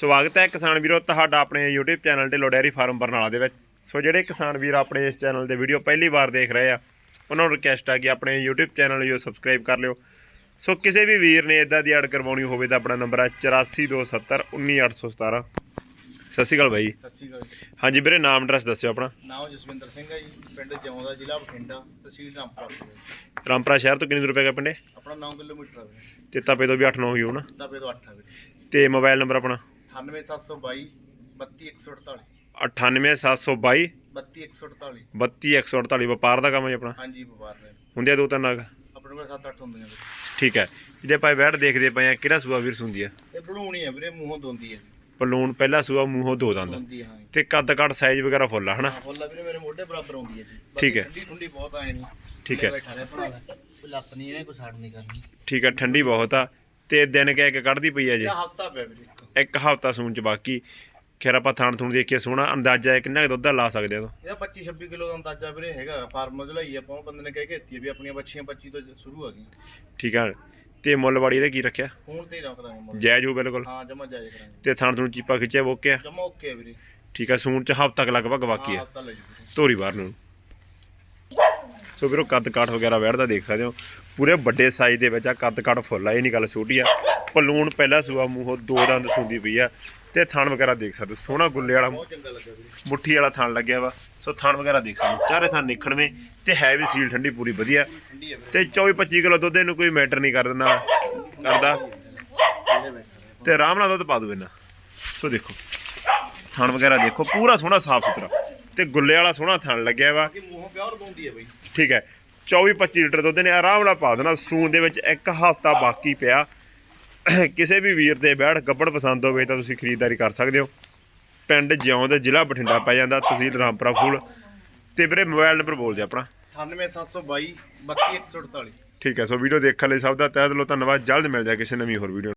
ਸਵਾਗਤ ਹੈ ਕਿਸਾਨ ਵੀਰੋ ਤੁਹਾਡਾ ਆਪਣੇ YouTube ਚੈਨਲ ਤੇ ਲੋਡੇਰੀ ਫਾਰਮ ਬਰਨਾਲਾ ਦੇ ਵਿੱਚ। ਸੋ ਜਿਹੜੇ ਕਿਸਾਨ ਵੀਰ ਆਪਣੇ ਇਸ ਚੈਨਲ ਦੇ ਵੀਡੀਓ ਪਹਿਲੀ ਵਾਰ ਦੇਖ ਰਹੇ ਆ ਉਹਨਾਂ ਨੂੰ ਰਿਕਵੈਸਟ ਆ ਕਿ ਆਪਣੇ YouTube ਚੈਨਲ ਨੂੰ ਸਬਸਕ੍ਰਾਈਬ ਕਰ ਲਿਓ। ਸੋ ਕਿਸੇ ਵੀ ਵੀਰ ਨੇ ਇਦਾਂ ਦੀ ਐਡ ਕਰਵਾਉਣੀ ਹੋਵੇ ਤਾਂ ਆਪਣਾ ਨੰਬਰ ਹੈ 8427191817 ਸਤਿ ਸ਼੍ਰੀ ਅਕਾਲ ਬਾਈ। ਸਤਿ ਸ਼੍ਰੀ ਅਕਾਲ ਜੀ। ਹਾਂਜੀ ਵੀਰੇ ਨਾਮ ਐਡਰੈਸ ਦੱਸਿਓ ਆਪਣਾ। ਨਾਮ ਜਸਵਿੰਦਰ ਸਿੰਘ ਹੈ ਜੀ ਪਿੰਡ ਜਿਉਂਦਾ ਜ਼ਿਲ੍ਹਾ ਬਠਿੰਡਾ ਤਹਿਸੀਲ ਰਾਮਪੁਰਾ। ਰਾਮਪੁਰਾ ਸ਼ਹਿਰ ਤੋਂ ਕਿੰਨੀ ਦੂਰ ਪੈ ਗਿਆ ਪਿੰਡੇ? ਆਪਣਾ 9 ਕਿਲੋਮੀਟਰ ਹੈ ਵੀਰੇ। ਤੇ ਤਾਪੇ ਤੋਂ ਵੀ 8-9 ਹੋਈ ਹੋਣਾ ਤਪੇ ਤੋਂ 8 ਹੈ ਵੀਰੇ। ਤੇ ਮੋਬਾਈਲ ਨੰਬਰ ਆਪਣਾ? 98722 32148 98722 32148 32148 ਵਪਾਰ ਦਾ ਕੰਮ ਹੈ ਜੀ ਆਪਣਾ? ਹਾਂਜੀ ਵਪਾਰ ਨੇ ਹੁੰਦੇ ਆ ਦੋ ਤਿੰਨ ਨਾਗ ਆਪਣੇ ਕੋਲ 7-8 ਹੁੰਦੀਆਂ ਵੀਰੇ ਠੀਕ ਹੈ। ਜਿਹੜੇ ਆਪਾਂ ਵੈੜ ਦੇਖਦੇ ਪਏ ਆ ਕਿਹੜਾ ਸੂਆ ਵੀਰ ਸੁੰਦੀ ਆ? ਇਹ ਬਲੂਣੀ ਹੈ ਵੀਰੇ ਮੂੰਹੋਂ ਦੋਂਦੀ ਹੈ ਪਲੂਣ ਪਹਿਲਾ ਸੂਆ ਮੂੰਹੋਂ ਦੋ ਦੰਦ। ਦੋਂਦੀ ਹਾਂ। ਜੀ। ਤੇ ਕੱਦ ਕੱਟ ਸਾਈਜ਼ ਵਗੈਰਾ ਫੁੱਲ ਆ ਹਨਾ? ਹਾਂ ਫੁੱਲਾ ਵੀਰੇ ਮੇਰੇ ਮੋਢੇ ਬਰਾਬਰ ਆਉਂਦੀ ਹੈ ਜੀ। ਬਾਕੀ ਠੀਕ ਹੈ। ਠੰਡੀ ਠੰਡੀ ਬਹੁਤ ਆਏ ਨਹੀਂ ਠੀਕ ਹੈ। ਬੈਠਾ ਰਿਹਾ ਭਰਾ। ਲੱਪ ਨਹੀਂ ਇਹਨੇ ਕੋਈ ਛੱਡ ਨਹੀਂ ਕਰਨੀ। ਠੀਕ ਹੈ ਠੰਡੀ ਬਹੁਤ ਆ। ਤੇ ਦਿਨ ਕਹਿ ਕੇ ਕੱਢਦੀ ਪਈ ਆ ਜੀ। ਹਫਤਾ ਪਿਆ ਵੀਰੇ। ਇੱਕ ਹਫ਼ਤਾ ਸੂਣ ਚ ਬਾਕੀ। ਖੈਰ ਆਪਾਂ ਥਾਣ ਥੂਣ ਦੇਖੀਏ ਸੋਹਣਾ ਅੰਦਾਜ਼ਾ ਹੈ ਕਿੰਨਾ ਕੁ ਦੁੱਧ ਦਾ ਲਾ ਸਕਦੇ ਆ ਤੋਂ। ਇਹਦਾ 25 26 ਕਿਲੋ ਦਾ ਅੰਦਾਜ਼ਾ ਵੀਰੇ ਹੈਗਾ ਫਾਰਮ ਚ ਲਈ ਆਪਾਂ ਉਹ ਬੰਦੇ ਨੇ ਕਹਿ ਕੇ ਦਿੱਤੀ ਵੀ ਆਪਣੀਆਂ ਬੱਚੀਆਂ 25 ਤੋਂ ਸ਼ੁਰੂ ਆ ਗਈਆਂ। ਠੀਕ ਆ ਤੇ ਮੁੱਲ ਵਾੜੀ ਇਹਦੇ ਕੀ ਰੱਖਿਆ? ਹੁਣ ਤੇ ਹੀ ਰੱਖ ਦਾਂਗੇ ਮੁੱਲ। ਜਾਇਜ਼ ਹੋ ਬਿਲਕੁਲ। ਹਾਂ ਜਮਾ ਜਾਇਜ਼ ਕਰਾਂਗੇ। ਤੇ ਥਾਣ ਥੂਣ ਚੀਪਾ ਖਿੱਚਿਆ ਬੋਕਿਆ ਜਮਾ ਓਕੇ ਆ ਵੀਰੇ। ਠੀਕ ਆ ਸੂਣ ਚ ਹਫ਼ਤਾ ਕੁ ਲਗਭਗ ਬਾਕੀ ਆ। ਹਫਤਾ ਲੈ ਜੀ। ਵੀਰੇ ਧੋਰੀ ਬਾਹਰ ਨੂੰ। ਸੋ ਵੀਰੋ ਕੱਦ ਕਾਠ ਵਗੈਰਾ ਵੈੜਦਾ ਦੇਖ ਸਕਦੇ ਹੋ। ਪੂਰੇ ਵੱਡੇ ਸਾਈਜ਼ ਦੇ ਵਿੱਚ ਆ ਕੱਦ ਕਾਠ ਫੁੱਲ ਆ, ਇਹ ਨਹੀਂ ਗੱਲ ਛੋਟੀ ਆ। ਪਲੂਣ ਪਹਿਲਾ ਸੂਆ, ਮੂੰਹੋਂ ਦੋ ਦੰਦ ਸੁੰਦੀ ਪਈ ਆ। ਤੇ ਥਣ ਵਗੈਰਾ ਦੇਖ ਸਕਦੇ ਹੋ, ਸੋਹਣਾ ਗੁੱਲੇ ਵਾਲਾ, ਮੁੱਠੀ ਵਾਲਾ ਥਣ ਲੱਗਿਆ ਵਾ। ਸੋ ਥਣ ਵਗੈਰਾ ਦੇਖ ਸਕਦੇ ਹੋ, ਚਾਰੇ ਥਣ ਨਿਖੜਵੇਂ ਤੇ ਹੈ ਵੀ ਸੀਲ ਠੰਡੀ ਪੂਰੀ ਵਧੀਆ। ਠੰਡੀ ਹੈ ਵੀਰੇ ਤੇ 24 25 ਕਿਲੋ ਦੁੱਧ ਇਹਨੂੰ ਕੋਈ ਮੈਟਰ ਨਹੀਂ ਕਰ ਦਿੰਦਾ ਕਰਦਾ। ਥੱਲੇ ਤੇ ਆਰਾਮ ਨਾਲ ਦੁੱਧ ਪਾ ਦੂ ਇਹਨਾਂ। ਸੋ ਦੇਖੋ, ਥਣ ਵਗੈਰਾ ਦੇਖੋ, ਪੂਰਾ ਸੋਹਣਾ ਸਾਫ਼ ਸੁਥਰਾ। ਤੇ ਗੁੱਲੇ ਵਾਲਾ ਸੋਹਣਾ ਥਣ ਲੱਗਿਆ ਵਾ। ਪਿਓਰ ਦੋਂਦੀ ਹੈ ਬਈ। ਠੀਕ ਹੈ। 24 25 ਲੀਟਰ ਦੁੱਧ ਨੇ ਆਰਾਮ ਨਾਲ ਪਾ ਦੇਣਾ। ਸੂਣ ਦੇ ਵਿੱਚ ਇੱਕ ਹਫ਼ਤਾ ਬਾਕੀ ਪਿਆ। ਕਿਸੇ ਵੀ ਵੀਰ ਦੇ ਬੈੜ ਗੱਬੜ ਪਸੰਦ ਹੋਵੇ ਤਾਂ ਤੁਸੀਂ ਖਰੀਦਦਾਰੀ ਕਰ ਸਕਦੇ ਹੋ। ਪਿੰਡ ਜਿਉਂ ਦੇ ਜ਼ਿਲ੍ਹਾ ਬਠਿੰਡਾ ਪੈ ਜਾਂਦਾ ਤਹਿਸੀਲ ਰਾਮਪੁਰਾ ਫੂਲ। ਤੇ ਵੀਰੇ ਮੋਬਾਈਲ ਨੰਬਰ ਬੋਲ ਦਿਓ ਆਪਣਾ। 98722 32148 ਠੀਕ ਹੈ ਸੋ ਵੀਡੀਓ ਦੇਖਣ ਲਈ ਸਭ ਦਾ ਤਹਿ ਦਿਲੋਂ ਧੰਨਵਾਦ। ਜਲਦ ਮਿਲ ਜਾ ਕਿਸੇ ਨਵੀਂ ਹੋਰ ਵੀਡੀਓ